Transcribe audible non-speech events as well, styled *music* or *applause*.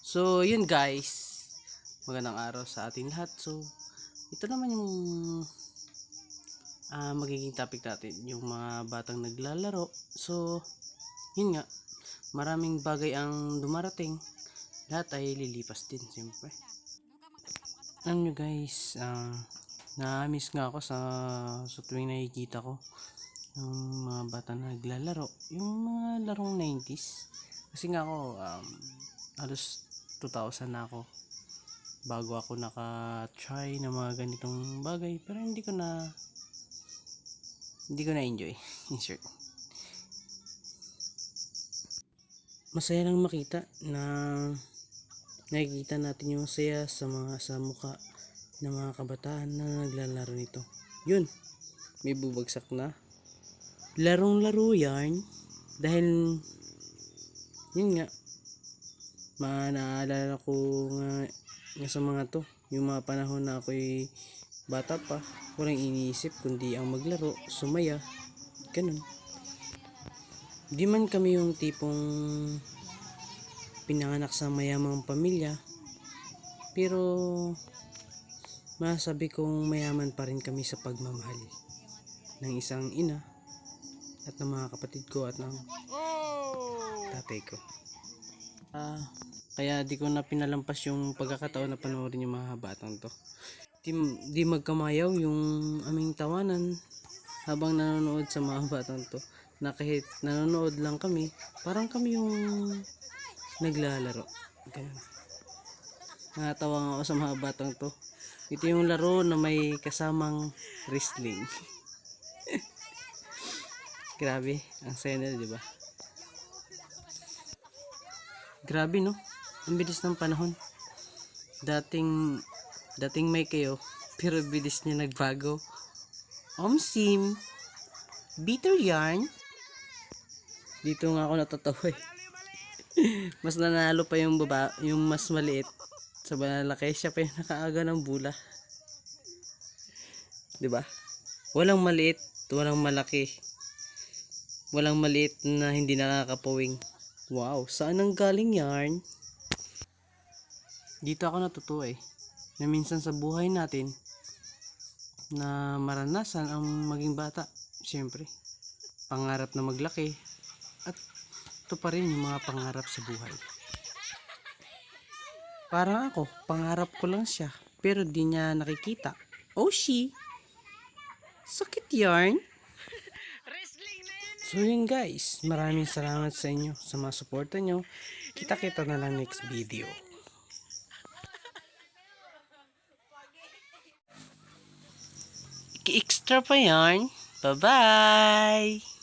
So, yun guys. Magandang araw sa ating lahat. So, ito naman yung ah, magiging topic natin. Yung mga batang naglalaro. So, yun nga. Maraming bagay ang dumarating. Lahat ay lilipas din, siyempre. Alam nyo guys, ah, na-miss nga ako sa, sa tuwing nakikita ko yung mga bata na naglalaro. Yung mga larong 90s. Kasi nga ako, um, halos 2000 na ako. Bago ako naka-try ng mga ganitong bagay pero hindi ko na hindi ko na enjoy in *laughs* short masaya lang makita na nakikita natin yung saya sa mga sa mukha ng mga kabataan na naglalaro nito. Yun may bubagsak na larong laro yarn dahil yun nga ma naalala ko nga, nga sa mga to yung mga panahon na ako'y bata pa walang iniisip kundi ang maglaro sumaya ganun. Di man kami yung tipong pinanganak sa mayamang pamilya pero masabi kong mayaman pa rin kami sa pagmamahal ng isang ina at ng mga kapatid ko at ng tatay ko Ah, kaya di ko na pinalampas yung pagkakataon na panoorin yung mga batang to. Di, di magkamayaw yung aming tawanan habang nanonood sa mga *laughs* batang to. Na kahit nanonood lang kami, parang kami yung naglalaro. Ganun. Nakatawa nga ako sa mga batang to. Ito yung laro na may kasamang wrestling. *laughs* Grabe, ang saya di ba? Grabe no. Ang bilis ng panahon. Dating dating may kayo *laughs* pero bilis niya nagbago. Omsim. Bitter yarn. Dito nga ako natatawa eh. *laughs* mas nanalo pa yung baba, yung mas maliit. Sa malalaki siya pa yung *laughs* nakaaga ng bula. 'Di ba? Walang maliit, walang malaki. Walang maliit na hindi nakakapawing. Wow, saan ang galing yarn? Dito ako natutuwa eh. Na minsan sa buhay natin na maranasan ang maging bata. Siyempre, pangarap na maglaki at ito pa rin yung mga pangarap sa buhay. Parang ako, pangarap ko lang siya pero di niya nakikita. Oh, she! Sakit yarn! So yun guys, maraming salamat sa inyo sa mga suporta nyo. Kita-kita na lang next video. Extra pa yarn. Bye-bye!